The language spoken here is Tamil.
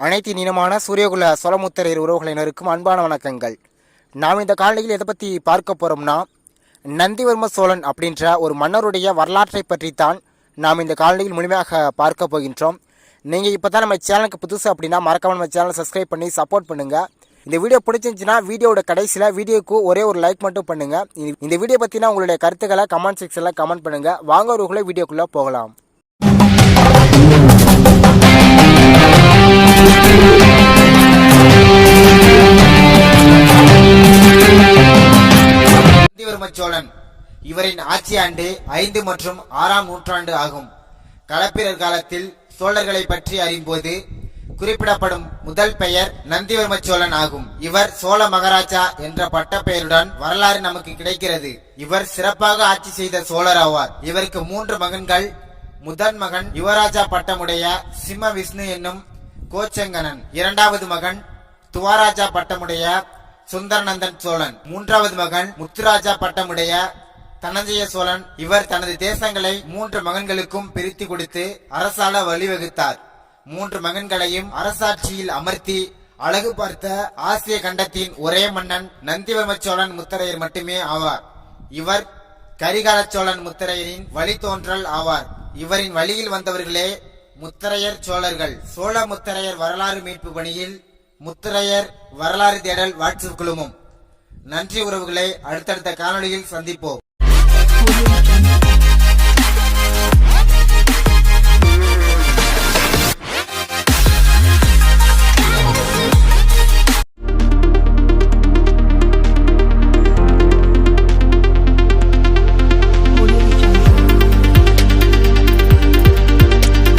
அனைத்து இனமான சூரியகுல சோழமுத்தரையர் உறவுகளினருக்கும் அன்பான வணக்கங்கள். நாம் இந்த காலையில் எதை பற்றி பார்க்க போகிறோம்னா நந்திவர்ம சோழன் அப்படின்ற ஒரு மன்னருடைய வரலாற்றை பற்றித்தான் நாம் இந்த காலையில் முழுமையாக பார்க்க போகின்றோம். நீங்கள் இப்போ தான் நம்ம சேனலுக்கு புதுசு அப்படின்னா மறக்காம நம்ம சேனலை சப்ஸ்கிரைப் பண்ணி சப்போர்ட் பண்ணுங்கள் இந்த வீடியோ பிடிச்சிருந்துச்சுன்னா வீடியோவோட கடைசியில் வீடியோக்கு ஒரே ஒரு லைக் மட்டும் பண்ணுங்கள் இந்த வீடியோ பற்றினா உங்களுடைய கருத்துக்களை கமெண்ட் செக்ஷனில் கமெண்ட் பண்ணுங்கள் வாங்க ஒருகளை வீடியோக்குள்ளே போகலாம். நந்திவர்ம சோழன் இவரின் ஆட்சி ஆண்டு ஐந்து மற்றும் ஆறாம் நூற்றாண்டு ஆகும். களப்பிரர் காலத்தில் சோழர்களை பற்றி அறியும்போது குறிப்பிடப்படும் முதல் பெயர் நந்திவர்ம சோழன் ஆகும். இவர் சோழ மகாராஜா என்ற பட்ட பெயருடன் வரலாறு நமக்கு கிடைக்கிறது. இவர் சிறப்பாக ஆட்சி செய்த சோழர் ஆவார். இவருக்கு மூன்று மகன்கள். முதன் மகன் யுவராஜா பட்டமுடைய சிம்ம விஷ்ணு என்னும் கோச்சங்கனன் இரண்டாவது மகன் துவாராஜா பட்டமுடைய சுந்தரநந்தன் சோழன். மூன்றாவது மகன் முத்துராஜா பட்டமுடைய தனஞ்சய சோழன். இவர் தனது தேசங்களை மூன்று மகன்களுக்கும் பிரித்து கொடுத்து அரசாள வழிவகுத்தார். மூன்று மகன்களையும் அரசாட்சியில் அமர்த்தி அழகு பார்த்த ஆசிய கண்டத்தின் ஒரே மன்னன் நந்திவர்ம சோழன் முத்தரையர் மட்டுமே ஆவார். இவர் கரிகால சோழன் முத்தரையரின் வழித்தோன்றல் ஆவார். இவரின் வழியில் வந்தவர்களே முத்தரையர் சோழர்கள். சோழ முத்தரையர் வரலாறு மீட்பு பணியில் முத்துரையர் வரலாறு தேடல் வாட்ஸ்அப் குழுமம். நன்றி உறவுகளை அடுத்தடுத்த காணொளியில் சந்திப்போம்.